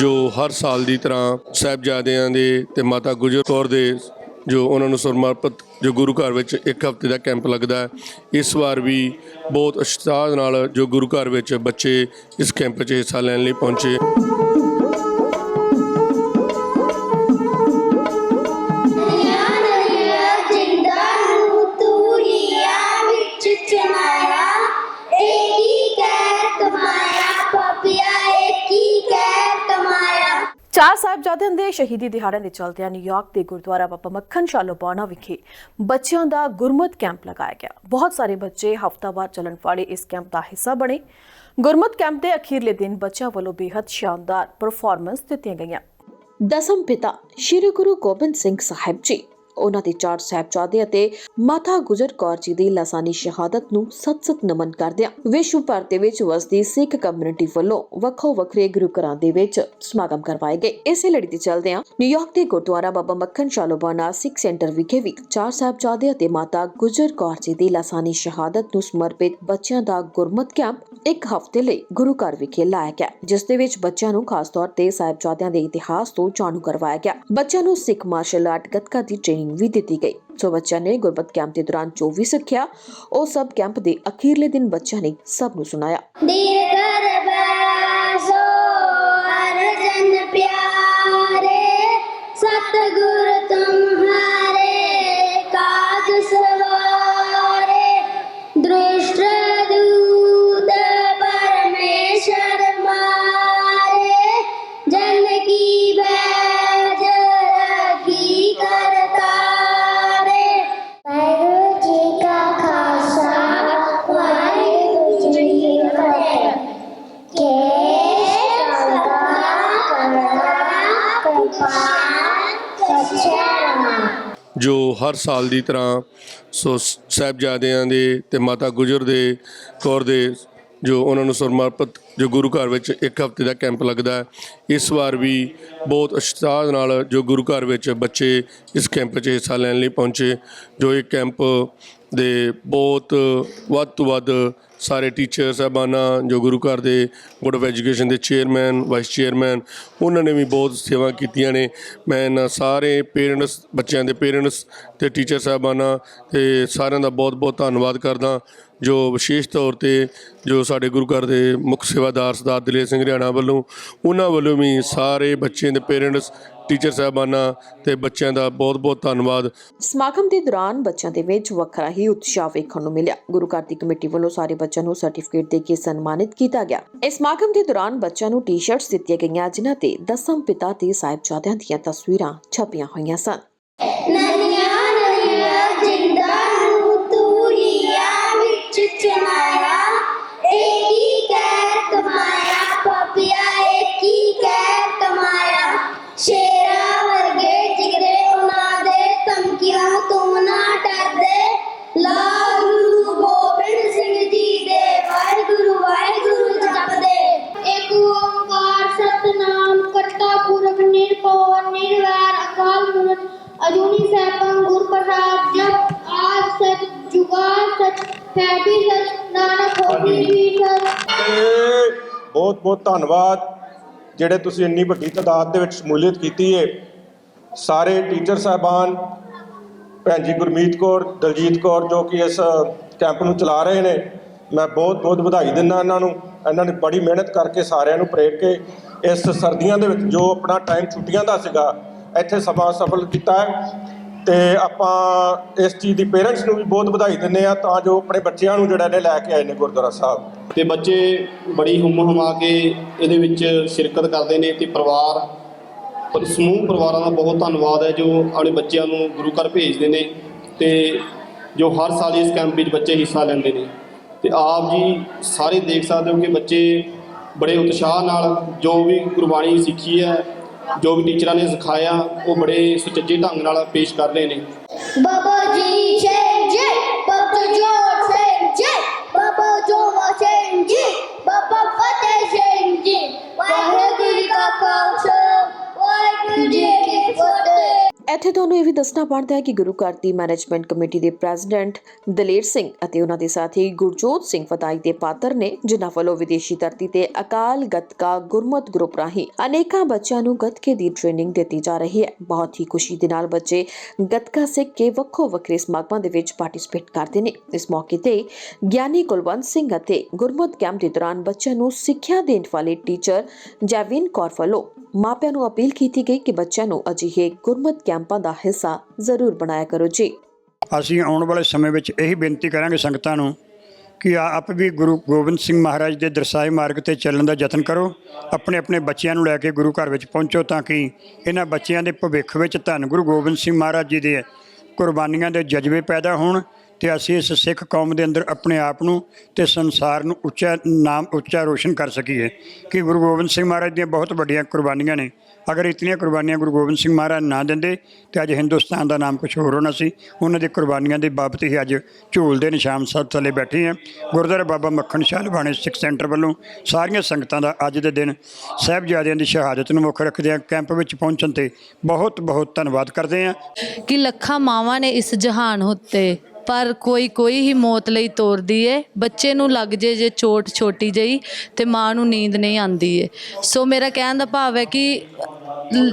ਜੋ ਹਰ ਸਾਲ ਦੀ ਤਰ੍ਹਾਂ ਸਾਹਿਬਜ਼ਾਦਿਆਂ ਦੇ ਤੇ ਮਾਤਾ ਗੁਜਰ ਕੌਰ ਦੇ ਜੋ ਉਹਨਾਂ ਨੂੰ ਸਮਰਪਿਤ ਜੋ ਗੁਰੂ ਘਰ ਵਿੱਚ ਇੱਕ ਹਫ਼ਤੇ ਦਾ ਕੈਂਪ ਲੱਗਦਾ ਇਸ ਵਾਰ ਵੀ ਬਹੁਤ ਉਤਸ਼ਾਹ ਨਾਲ ਜੋ ਗੁਰੂ ਘਰ ਵਿੱਚ ਬੱਚੇ ਇਸ ਕੈਂਪ 'ਚ ਹਿੱਸਾ ਲੈਣ ਲਈ ਪਹੁੰਚੇ। ਜਿੰਦਾ ਨੂੰ ਚਾਰ ਸਾਹਿਬਜ਼ਾਦਿਆਂ ਦੇ ਸ਼ਹੀਦੀ ਦਿਹਾੜੇ ਦੇ ਚਲਦਿਆਂ ਨਿਊਯਾਰਕ ਦੇ ਗੁਰਦੁਆਰਾ ਬਾਬਾ ਮੱਖਣ ਸ਼ਾਲੋਬਾਣਾ ਵਿਖੇ ਬੱਚਿਆਂ ਦਾ ਗੁਰਮਤ ਕੈਂਪ ਲਗਾਇਆ ਗਿਆ। ਬਹੁਤ ਸਾਰੇ ਬੱਚੇ ਹਫ਼ਤਾਵਾਰ ਚੱਲਣ ਵਾਲੇ ਇਸ ਕੈਂਪ ਦਾ ਹਿੱਸਾ ਬਣੇ। ਗੁਰਮਤ ਕੈਂਪ ਦੇ ਅਖੀਰਲੇ ਦਿਨ ਬੱਚਿਆਂ ਵੱਲੋਂ ਬੇहद ਸ਼ਾਨਦਾਰ ਪਰਫਾਰਮੈਂਸ ਦਿੱਤੀਆਂ ਗਈਆਂ। ਦਸਮ ਪਿਤਾ ਸ੍ਰੀ ਗੁਰੂ ਗੋਬਿੰਦ ਸਿੰਘ ਸਾਹਿਬ ਜੀ ਉਹਨਾਂ ਦੇ ਚਾਰ ਸਾਹਿਬਜ਼ਾਦੇ ਅਤੇ ਮਾਤਾ ਗੁਜਰ ਕੌਰ ਜੀ ਦੀ ਲਾਸਾਨੀ ਸ਼ਹਾਦਤ ਨੂੰ ਸਤ-ਸਤ ਨਮਨ ਕਰਦਿਆਂ ਵਿਸ਼ਵ ਭਰ ਦੇ ਵਿੱਚ ਵਸਦੀ ਸਿੱਖ ਕਮਿਊਨਿਟੀ ਵੱਲੋਂ ਵੱਖੋ ਵੱਖਰੇ ਗੁਰੂ ਘਰਾਂ ਦੇ ਵਿੱਚ ਸਮਾਗਮ ਕਰਵਾਏ ਗਏ। ਇਸੇ ਲੜੀ ਦੇ ਚੱਲਦਿਆਂ ਨਿਊਯਾਰਕ ਦੇ ਗੁਰਦੁਆਰਾ ਬਾਬਾ ਮੱਖਣ ਸ਼ਾਲੋਬਾਨਾ ਸਿੱਖ ਸੈਂਟਰ ਵਿਖੇ ਵੀ ਚਾਰ ਸਾਹਿਬਜ਼ਾਦੇ ਅਤੇ ਮਾਤਾ ਗੁਜਰ ਕੌਰ ਜੀ ਦੀ ਲਾਸਾਨੀ ਸ਼ਹਾਦਤ ਨੂੰ ਸਮਰਪਿਤ ਬੱਚਿਆਂ ਦਾ ਗੁਰਮਤ ਕੈਂਪ ਇੱਕ ਹਫ਼ਤੇ ਲਈ ਗੁਰੂ ਘਰ ਵਿਖੇ ਲਾਇਆ ਗਿਆ, ਜਿਸ ਦੇ ਵਿੱਚ ਬੱਚਿਆਂ ਨੂੰ ਖਾਸ ਤੌਰ ਤੇ ਸਾਹਿਬਜ਼ਾਦਿਆਂ ਦੇ ਇਤਿਹਾਸ ਤੋਂ ਜਾਣੂ ਕਰਵਾਇਆ ਗਿਆ। ਬੱਚਿਆਂ ਨੂੰ ਸਿੱਖ ਮਾਰਸ਼ਲ ਆਰਟ ਗੱਤਕਾ ਦੀ ਟ੍ਰੇਨਿੰਗ ਵੀ ਦਿੱਤੀ ਗਈ। ਸੋ ਬੱਚਿਆਂ ਨੇ ਗੁਰਬਤ ਕੈਂਪ ਦੇ ਦੌਰਾਨ ਜੋ ਵੀ ਸਿੱਖਿਆ, ਉਹ ਸਭ ਕੈਂਪ ਦੇ ਅਖੀਰਲੇ ਦਿਨ ਬੱਚਿਆਂ ਨੇ ਸਭ ਨੂੰ ਸੁਣਾਇਆ। ਜੋ ਹਰ ਸਾਲ ਦੀ ਤਰ੍ਹਾਂ ਸੋ ਸ- ਸਾਹਿਬਜ਼ਾਦਿਆਂ ਦੇ ਤੇ ਮਾਤਾ ਗੁਜਰ ਦੇ ਕੌਰ ਦੇ ਜੋ ਉਹਨਾਂ ਨੂੰ ਸਮਰਪਿਤ ਜੋ ਗੁਰੂ ਘਰ ਵਿੱਚ ਇੱਕ ਹਫ਼ਤੇ ਦਾ ਕੈਂਪ ਲੱਗਦਾ ਹੈ, ਇਸ ਵਾਰ ਵੀ ਬਹੁਤ ਉਤਸ਼ਾਹ ਨਾਲ ਜੋ ਗੁਰੂ ਘਰ ਵਿੱਚ ਬੱਚੇ ਇਸ ਕੈਂਪ 'ਚ ਹਿੱਸਾ ਲੈਣ ਲਈ ਪਹੁੰਚੇ, ਜੋ ਇਹ ਕੈਂਪ ਦੇ ਬਹੁਤ ਵੱਧ ਤੋਂ ਵੱਧ ਸਾਰੇ ਟੀਚਰ ਸਾਹਿਬਾਨਾਂ, ਜੋ ਗੁਰੂ ਘਰ ਦੇ ਬੋਰਡ ਆਫ ਐਜੂਕੇਸ਼ਨ ਦੇ ਚੇਅਰਮੈਨ ਵਾਈਸ ਚੇਅਰਮੈਨ ਉਹਨਾਂ ਨੇ ਵੀ ਬਹੁਤ ਸੇਵਾ ਕੀਤੀਆਂ ਨੇ। ਮੈਂ ਇਹਨਾਂ ਸਾਰੇ ਪੇਰੈਂਟਸ ਬੱਚਿਆਂ ਦੇ ਪੇਰੈਂਟਸ ਤੇ ਟੀਚਰ ਸਾਹਿਬਾਨਾਂ ਤੇ ਸਾਰਿਆਂ ਦਾ ਬਹੁਤ ਬਹੁਤ ਧੰਨਵਾਦ ਕਰਦਾ। ਜੋ ਵਿਸ਼ੇਸ਼ ਤੌਰ ਤੇ ਜੋ ਸਾਡੇ ਗੁਰੂ ਘਰ ਦੇ ਮੁੱਖ ਸੇਵਾਦਾਰ ਸਰਦਾਰ ਦਲੇਰ ਸਿੰਘ ਹਰਿਆਣਾ ਵੱਲੋਂ, ਉਹਨਾਂ ਵੱਲੋਂ ਵੀ ਸਾਰੇ ਬੱਚਿਆਂ ਦੇ ਪੇਰੈਂਟਸ ਟੀਚਰ ਸਾਹਿਬਾਨਾਂ ਤੇ ਬੱਚਿਆਂ ਦਾ ਬਹੁਤ ਬਹੁਤ ਧੰਨਵਾਦ। ਸਮਾਗਮ ਦੇ ਦੌਰਾਨ ਬੱਚਿਆਂ ਦੇ ਵਿੱਚ ਵੱਖਰਾ ਹੀ ਉਤਸ਼ਾਹ ਵੇਖਣ ਨੂੰ ਮਿਲਿਆ। ਗੁਰੂ ਘਰ ਦੀ ਕਮੇਟੀ ਵੱਲੋਂ ਸਾਰੇ ਬੱਚਿਆਂ ਨੂੰ ਸਰਟੀਫਿਕੇਟ ਦੇ ਕੇ ਸਨਮਾਨਿਤ ਕੀਤਾ ਗਿਆ। ਇਸ ਸਮਾਗਮ ਦੇ ਦੌਰਾਨ ਬੱਚਿਆਂ ਨੂੰ ਟੀ-ਸ਼ਰਟਸ ਦਿੱਤੀਆਂ ਗਈਆਂ, ਜਿਨ੍ਹਾਂ ਤੇ ਦਸਮ ਪਿਤਾ ਤੇ ਸਾਹਿਬਜ਼ਾਦਿਆਂ ਦੀਆਂ ਤਸਵੀਰਾਂ ਛਪੀਆਂ ਹੋਈਆਂ ਸਨ। ਨਾਨਕ ਵੀ ਤੇ ਬਹੁਤ ਬਹੁਤ ਧੰਨਵਾਦ ਜਿਹੜੇ ਤੁਸੀਂ ਇੰਨੀ ਵੱਡੀ ਤਾਦਾਦ ਦੇ ਵਿੱਚ ਸ਼ਮੂਲੀਅਤ ਕੀਤੀ ਹੈ ਸਾਰੇ ਟੀਚਰ ਸਾਹਿਬਾਨ ਭੈਣ ਜੀ ਗੁਰਮੀਤ ਕੌਰ ਦਲਜੀਤ ਕੌਰ ਜੋ ਕਿ ਇਸ ਕੈਂਪ ਨੂੰ ਚਲਾ ਰਹੇ ਨੇ ਮੈਂ ਬਹੁਤ ਬਹੁਤ ਵਧਾਈ ਦਿੰਦਾ ਇਹਨਾਂ ਨੂੰ। ਇਹਨਾਂ ਨੇ ਬੜੀ ਮਿਹਨਤ ਕਰਕੇ ਸਾਰਿਆਂ ਨੂੰ ਪ੍ਰੇਰ ਕੇ ਇਸ ਸਰਦੀਆਂ ਦੇ ਵਿੱਚ ਜੋ ਆਪਣਾ ਟਾਈਮ ਛੁੱਟੀਆਂ ਦਾ ਸੀਗਾ ਇੱਥੇ ਸਮਾਂ ਸਫਲ ਕੀਤਾ। ਹੈ ਅਤੇ ਆਪਾਂ ਇਸ ਚੀਜ਼ ਦੀ ਪੇਰੈਂਟਸ ਨੂੰ ਵੀ ਬਹੁਤ ਵਧਾਈ ਦਿੰਦੇ ਆ ਤਾਂ ਜੋ ਆਪਣੇ ਬੱਚਿਆਂ ਨੂੰ ਜਿਹੜਾ ਨੇ ਲੈ ਕੇ ਆਏ ਨੇ ਗੁਰਦੁਆਰਾ ਸਾਹਿਬ। ਤੇ ਬੱਚੇ ਬੜੀ ਹੁੰਮ ਹਮਾ ਕੇ ਇਹਦੇ ਵਿੱਚ ਸ਼ਿਰਕਤ ਕਰਦੇ ਨੇ ਤੇ ਪਰਿਵਾਰ, ਪਰ ਸਮੂਹ ਪਰਿਵਾਰਾਂ ਦਾ ਬਹੁਤ ਧੰਨਵਾਦ ਹੈ ਜੋ ਆਪਣੇ ਬੱਚਿਆਂ ਨੂੰ ਗੁਰੂ ਘਰ ਭੇਜਦੇ ਨੇ ਤੇ ਜੋ ਹਰ ਸਾਲ ਇਸ ਕੈਂਪ ਵਿੱਚ ਬੱਚੇ ਹਿੱਸਾ ਲੈਂਦੇ ਨੇ। ਤੇ ਆਪ ਜੀ ਸਾਰੇ ਦੇਖ ਸਕਦੇ ਹੋ ਕਿ ਬੱਚੇ ਬੜੇ ਉਤਸ਼ਾਹ ਨਾਲ ਜੋ ਵੀ ਗੁਰਬਾਣੀ ਸਿੱਖੀ ਹੈ ਜੋ ਵੀ ਟੀਚਰਾਂ ਨੇ ਸਿਖਾਇਆ, ਉਹ ਬੜੇ ਸੁਚੱਜੇ ਢੰਗ ਨਾਲ ਪੇਸ਼ ਕਰ ਰਹੇ ਨੇ। ਬਾਬਾ ਜੀ ਸਿੰਘ ਇਹ ਵੀ ਦੱਸਣਾ ਬਣਦਾ ਹੈ ਕਿ ਗੁਰੂ ਘਰ ਦੀ ਮੈਨੇਜਮੈਂਟ ਕਮੇਟੀ ਦੇ ਪ੍ਰੈਜ਼ੀਡੈਂਟ ਦਲੇਰ ਸਿੰਘ ਅਤੇ ਉਹਨਾਂ ਦੇ ਸਾਥੀ ਗੁਰਜੋਤ ਸਿੰਘ ਵਧਾਈ ਦੇ ਪਾਤਰ ਨੇ ਜਿਨ੍ਹਾਂ ਵੱਲੋਂ ਵਿਦੇਸ਼ੀ ਧਰਤੀ ਤੇ ਅਕਾਲ ਗੱਤਕਾ ਗੁਰਮਤ ਗਰੁੱਪ ਰਾਹੀਂ ਅਨੇਕਾਂ ਬੱਚਿਆਂ ਨੂੰ ਗੱਤਕੇ ਦੀ ਟ੍ਰੇਨਿੰਗ ਦਿੱਤੀ ਜਾ ਰਹੀ ਹੈ। ਬਹੁਤ ਹੀ ਖੁਸ਼ੀ ਦੇ ਨਾਲ ਬੱਚੇ ਗੱਤਕਾ ਸਿੱਖ ਕੇ ਵੱਖੋ ਵੱਖਰੇ ਸਮਾਗਮਾਂ ਦੇ ਵਿੱਚ ਪਾਰਟਿਸਿਪੇਟ ਕਰਦੇ ਨੇ। ਇਸ ਮੌਕੇ ਤੇ ਗਿਆਨੀ ਕੁਲਵੰਤ ਸਿੰਘ ਅਤੇ ਗੁਰਮਤ ਕੈਂਪ ਦੇ ਦੌਰਾਨ ਬੱਚਿਆਂ ਨੂੰ ਸਿੱਖਿਆ ਦੇਣ ਵਾਲੇ ਟੀਚਰ ਜੈਵਿਨ ਕੌਰ ਵੱਲੋਂ ਮਾਪਿਆਂ ਨੂੰ ਅਪੀਲ ਕੀਤੀ ਗਈ ਕਿ ਬੱਚਿਆਂ ਨੂੰ ਅਜਿਹੇ ਗੁਰਮਤ ਕੈਂਪਾਂ ਦਾ ਹਿੱਸਾ ਜ਼ਰੂਰ ਬਣਾਇਆ ਕਰੋ ਜੀ। ਅਸੀਂ ਆਉਣ ਵਾਲੇ ਸਮੇਂ ਵਿੱਚ ਇਹੀ ਬੇਨਤੀ ਕਰਾਂਗੇ ਸੰਗਤਾਂ ਨੂੰ ਕਿ ਆਪ ਵੀ ਗੁਰੂ ਗੋਬਿੰਦ ਸਿੰਘ ਮਹਾਰਾਜ ਦੇ ਦਰਸਾਏ ਮਾਰਗ ਤੇ ਚੱਲਣ ਦਾ ਯਤਨ ਕਰੋ, ਆਪਣੇ ਆਪਣੇ ਬੱਚਿਆਂ ਨੂੰ ਲੈ ਕੇ ਗੁਰੂ ਘਰ ਵਿੱਚ ਪਹੁੰਚੋ ਤਾਂ ਕਿ ਇਹਨਾਂ ਬੱਚਿਆਂ ਦੇ ਭਵਿੱਖ ਵਿੱਚ ਧੰਨ ਗੁਰੂ ਗੋਬਿੰਦ ਸਿੰਘ ਮਹਾਰਾਜ ਜੀ ਦੇ ਕੁਰਬਾਨੀਆਂ ਦੇ ਜਜ਼ਬੇ ਪੈਦਾ ਹੋਣ ਤੇ ਅਸੀਂ ਇਸ ਸਿੱਖ ਕੌਮ ਦੇ ਅੰਦਰ ਆਪਣੇ ਆਪ ਨੂੰ ਤੇ ਸੰਸਾਰ ਨੂੰ ਉੱਚਾ ਨਾਮ, ਉੱਚਾ ਰੋਸ਼ਨ ਕਰ ਸਕੀਏ। ਕਿ ਗੁਰੂ ਗੋਬਿੰਦ ਸਿੰਘ ਮਹਾਰਾਜ ਦੀਆਂ ਬਹੁਤ ਵੱਡੀਆਂ ਕੁਰਬਾਨੀਆਂ ਨੇ। ਅਗਰ ਇਤਨੀਆਂ ਕੁਰਬਾਨੀਆਂ ਗੁਰੂ ਗੋਬਿੰਦ ਸਿੰਘ ਮਹਾਰਾਜ ਨਾ ਦਿੰਦੇ, ਤੇ ਅੱਜ ਹਿੰਦੁਸਤਾਨ ਦਾ ਨਾਮ ਕੁਝ ਹੋਰ ਹੋਣਾ ਸੀ। ਉਹਨਾਂ ਦੀ ਕੁਰਬਾਨੀਆਂ ਦੇ ਬਾਬਤ ਹੀ ਅੱਜ ਝੂਲ ਦੇ ਨਿਸ਼ਾਨ ਸਾਹਿਬ ਥੱਲੇ ਬੈਠੇ ਹਾਂ। ਗੁਰਦੁਆਰਾ ਬਾਬਾ ਮੱਖਣ ਸ਼ਾਹ ਲਵਾਣੇ ਸਿੱਖ ਸੈਂਟਰ ਵੱਲੋਂ ਸਾਰੀਆਂ ਸੰਗਤਾਂ ਦਾ ਅੱਜ ਦੇ ਦਿਨ ਸਾਹਿਬਜ਼ਾਦਿਆਂ ਦੀ ਸ਼ਹਾਦਤ ਨੂੰ ਮੁੱਖ ਰੱਖਦਿਆਂ ਕੈਂਪ ਵਿੱਚ ਪਹੁੰਚਣ ਤੇ ਬਹੁਤ ਬਹੁਤ ਧੰਨਵਾਦ ਕਰਦੇ ਹਾਂ। ਕਿ ਲੱਖਾਂ ਮਾਵਾਂ ਨੇ ਇਸ ਜਹਾਨ ਉੱਤੇ ਪਰ ਕੋਈ ਕੋਈ ਹੀ ਮੌਤ ਲਈ ਤੋਰਦੀ ਏ। ਬੱਚੇ ਨੂੰ ਲੱਗ ਜੇ ਜੇ ਚੋਟ ਛੋਟੀ ਜਈ ਤੇ ਮਾਂ ਨੂੰ ਨੀਂਦ ਨਹੀਂ ਆਂਦੀ ਏ। ਸੋ ਮੇਰਾ ਕਹਿਣ ਦਾ ਭਾਵ ਹੈ ਕਿ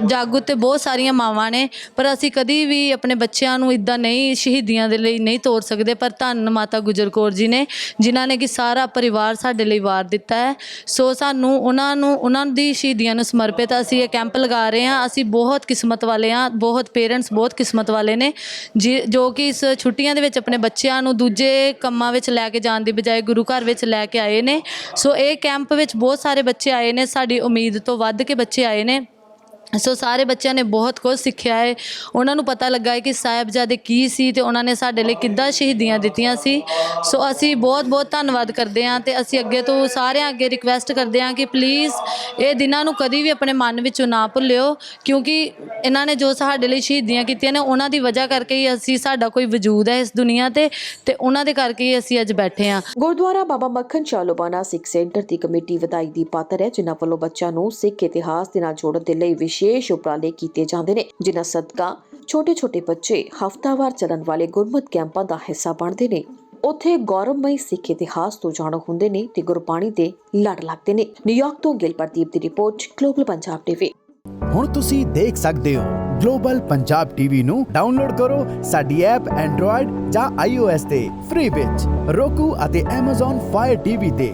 ਜਾਗੂ ਤੇ ਬਹੁਤ ਸਾਰੀਆਂ ਮਾਵਾਂ ਨੇ, ਪਰ ਅਸੀਂ ਕਦੀ ਵੀ ਆਪਣੇ ਬੱਚਿਆਂ ਨੂੰ ਇਦਾਂ ਨਹੀਂ, ਸ਼ਹੀਦੀਆਂ ਦੇ ਲਈ ਨਹੀਂ ਤੋਰ ਸਕਦੇ, ਪਰ ਧੰਨ ਮਾਤਾ ਗੁਜਰ ਕੌਰ ਜੀ ਨੇ, ਜਿਨ੍ਹਾਂ ਨੇ ਕਿ ਸਾਰਾ ਪਰਿਵਾਰ ਸਾਡੇ ਲਈ ਵਾਰ ਦਿੱਤਾ ਹੈ। ਸੋ ਸਾਨੂੰ ਉਹਨਾਂ ਨੂੰ, ਉਹਨਾਂ ਦੀ ਸ਼ਹੀਦੀਆਂ ਨੂੰ ਸਮਰਪਿਤ ਅਸੀਂ ਇਹ ਕੈਂਪ ਲਗਾ ਰਹੇ ਹਾਂ। ਅਸੀਂ ਬਹੁਤ ਕਿਸਮਤ ਵਾਲੇ ਹਾਂ, ਬਹੁਤ ਪੇਰੈਂਟਸ ਬਹੁਤ ਕਿਸਮਤ ਵਾਲੇ ਨੇ, ਜਿ- ਜੋ ਕਿ ਇਸ ਛੁੱਟੀਆਂ ਦੇ ਵਿੱਚ ਆਪਣੇ ਬੱਚਿਆਂ ਨੂੰ ਦੂਜੇ ਕੰਮਾਂ ਵਿੱਚ ਲੈ ਕੇ ਜਾਣ ਦੀ ਬਜਾਏ ਗੁਰੂ ਘਰ ਵਿੱਚ ਲੈ ਕੇ ਆਏ ਨੇ। ਸੋ ਇਹ ਕੈਂਪ ਵਿੱਚ ਬਹੁਤ ਸਾਰੇ ਬੱਚੇ ਆਏ ਨੇ, ਸਾਡੀ ਉਮੀਦ ਤੋਂ ਵੱਧ ਕੇ ਬੱਚੇ ਆਏ ਨੇ। ਸੋ ਸਾਰੇ ਬੱਚਿਆਂ ਨੇ ਬਹੁਤ ਕੁਝ ਸਿੱਖਿਆ ਹੈ। ਉਹਨਾਂ ਨੂੰ ਪਤਾ ਲੱਗਾ ਹੈ ਕਿ ਸਾਹਿਬਜ਼ਾਦੇ ਕੀ ਸੀ ਤੇ ਉਹਨਾਂ ਨੇ ਸਾਡੇ ਲਈ ਕਿੱਦਾਂ ਸ਼ਹੀਦੀਆਂ ਦਿੱਤੀਆਂ ਸੀ। ਸੋ ਅਸੀਂ ਬਹੁਤ ਬਹੁਤ ਧੰਨਵਾਦ ਕਰਦੇ ਹਾਂ ਤੇ ਅਸੀਂ ਅੱਗੇ ਤੋਂ ਸਾਰਿਆਂ ਅੱਗੇ ਰਿਕਵੈਸਟ ਕਰਦੇ ਹਾਂ ਕਿ ਪਲੀਜ਼ ਇਹ ਦਿਨਾਂ ਨੂੰ ਕਦੀ ਵੀ ਆਪਣੇ ਮਨ ਵਿੱਚੋਂ ਨਾ ਭੁੱਲਿਓ, ਕਿਉਂਕਿ ਇਹਨਾਂ ਨੇ ਜੋ ਸਾਡੇ ਲਈ ਸ਼ਹੀਦੀਆਂ ਕੀਤੀਆਂ ਨੇ, ਉਹਨਾਂ ਦੀ ਵਜ੍ਹਾ ਕਰਕੇ ਹੀ ਅਸੀਂ ਸਾਡਾ ਕੋਈ ਵਜੂਦ ਹੈ ਇਸ ਦੁਨੀਆ ਤੇ ਤੇ ਉਹਨਾਂ ਦੇ ਕਰਕੇ ਹੀ ਅਸੀਂ ਅੱਜ ਬੈਠੇ ਹਾਂ। ਗੁਰਦੁਆਰਾ ਬਾਬਾ ਮੱਖਣ ਸ਼ਾਹ ਸਿੱਖ ਸੈਂਟਰ ਦੀ ਕਮੇਟੀ ਵਧਾਈ ਦੀ ਪਾਤਰ ਹੈ, ਜਿਨ੍ਹਾਂ ਵੱਲੋਂ ਬੱਚਿਆਂ ਨੂੰ ਸਿੱਖ ਇਤਿਹਾਸ ਦੇ ਨਾਲ ਜੋੜਨ ਦੇ ਲਈ ਵਿਸ਼ੇਸ਼ ਉਪਰਾਲੇ ਕੀਤੇ ਜਾਂਦੇ ਨੇ, ਜਿਨ੍ਹਾਂ ਸਦਕਾ ਛੋਟੇ-ਛੋਟੇ ਬੱਚੇ ਹਫ਼ਤਾਵਾਰ ਚੱਲਣ ਵਾਲੇ ਗੁਰਮਤ ਕੈਂਪਾਂ ਦਾ ਹਿੱਸਾ ਬਣਦੇ ਨੇ। ਉੱਥੇ ਗੌਰਵਮਈ ਸਿੱਖ ਇਤਿਹਾਸ ਤੋਂ ਜਾਣੂ ਹੁੰਦੇ ਨੇ ਤੇ ਗੁਰਬਾਣੀ ਦੇ ਲੜ ਲੱਗਦੇ ਨੇ। ਨਿਊਯਾਰਕ ਤੋਂ ਗਿਲ ਦੀ ਰਿਪੋਰਟ, ਗਲੋਬਲ ਪੰਜਾਬ ਟੀਵੀ। ਹੁਣ ਤੁਸੀਂ ਦੇਖ ਸਕਦੇ ਹੋ, ਗਲੋਬਲ ਪੰਜਾਬ ਟੀਵੀ ਨੂੰ ਡਾਊਨਲੋਡ ਕਰੋ ਸਾਡੀ ਐਪ ਐਂਡਰੋਇਡ ਜਾਂ iOS ਤੇ, ਫ੍ਰੀ ਵਿੱਚ roku ਅਤੇ Amazon Fire TV ਤੇ।